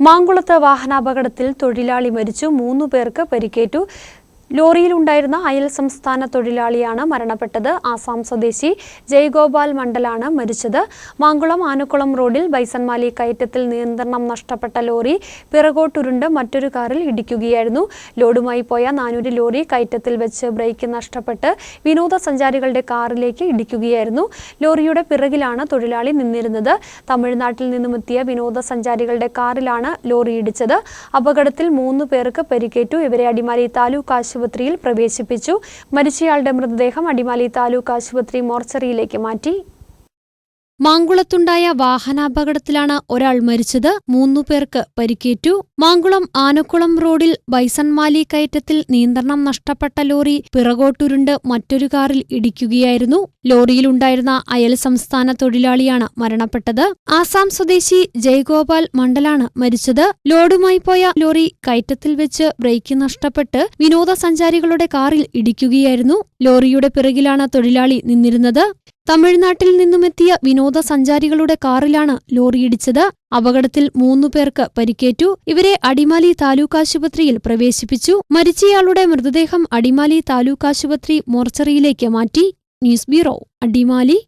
മാങ്കുളത്ത് വാഹനാപകടത്തിൽ തൊഴിലാളി മരിച്ചു. മൂന്നു പേർക്ക് പരിക്കേറ്റു. ലോറിയിലുണ്ടായിരുന്ന അയൽ സംസ്ഥാന തൊഴിലാളിയാണ് മരണപ്പെട്ടത്. ആസാം സ്വദേശി ജയ്ഗോപാൽ മണ്ഡലാണ് മരിച്ചത്. മാങ്കുളം ആനക്കുളം റോഡിൽ ബൈസൺമാലി കയറ്റത്തിൽ നിയന്ത്രണം നഷ്ടപ്പെട്ട ലോറി പിറകോട്ടുരുണ്ട് മറ്റൊരു കാറിൽ ഇടിക്കുകയായിരുന്നു. ലോഡുമായി പോയ നാനൂറ് ലോറി കയറ്റത്തിൽ വെച്ച് ബ്രേക്ക് നഷ്ടപ്പെട്ട് വിനോദസഞ്ചാരികളുടെ കാറിലേക്ക് ഇടിക്കുകയായിരുന്നു. ലോറിയുടെ പിറകിലാണ് തൊഴിലാളി നിന്നിരുന്നത്. തമിഴ്നാട്ടിൽ നിന്നുമെത്തിയ വിനോദസഞ്ചാരികളുടെ കാറിലാണ് ലോറി ഇടിച്ചത്. അപകടത്തിൽ മൂന്ന് പേർക്ക് പരിക്കേറ്റു. ഇവരെ അടിമാലി താലൂക്ക് ആശുപത്രിയിൽ പ്രവേശിപ്പിച്ചു. മരിച്ചയാളുടെ മൃതദേഹം അടിമാലി താലൂക്ക് ആശുപത്രി മോർച്ചറിയിലേക്ക് മാറ്റി. മാങ്കുളത്തുണ്ടായ വാഹനാപകടത്തിലാണ് ഒരാൾ മരിച്ചത്. മൂന്നു പേർക്ക് പരിക്കേറ്റു. മാങ്കുളം ആനക്കുളം റോഡിൽ ബൈസൺമാലി കയറ്റത്തിൽ നിയന്ത്രണം നഷ്ടപ്പെട്ട ലോറി പിറകോട്ടുരുണ്ട് മറ്റൊരു കാറിൽ ഇടിക്കുകയായിരുന്നു. ലോറിയിലുണ്ടായിരുന്ന അയൽ സംസ്ഥാന തൊഴിലാളിയാണ് മരണപ്പെട്ടത്. ആസാം സ്വദേശി ജയഗോപാൽ മണ്ഡലാണ് മരിച്ചത്. ലോഡുമായി പോയ ലോറി കയറ്റത്തിൽ വെച്ച് ബ്രേക്ക് നഷ്ടപ്പെട്ട് വിനോദസഞ്ചാരികളുടെ കാറിൽ ഇടിക്കുകയായിരുന്നു. ലോറിയുടെ പിറകിലാണ് തൊഴിലാളി നിന്നിരുന്നത്. തമിഴ്നാട്ടിൽ നിന്നുമെത്തിയ വിനോദസഞ്ചാരികളുടെ കാറിലാണ് ലോറിയിടിച്ചത് അപകടത്തിൽ മൂന്നു പേർക്ക് പരിക്കേറ്റു. ഇവരെ അടിമാലി താലൂക്ക് ആശുപത്രിയിൽ പ്രവേശിപ്പിച്ചു. മരിച്ചയാളുടെ മൃതദേഹം അടിമാലി താലൂക്ക് ആശുപത്രി മോർച്ചറിയിലേക്ക് മാറ്റി. News bureau Adimali.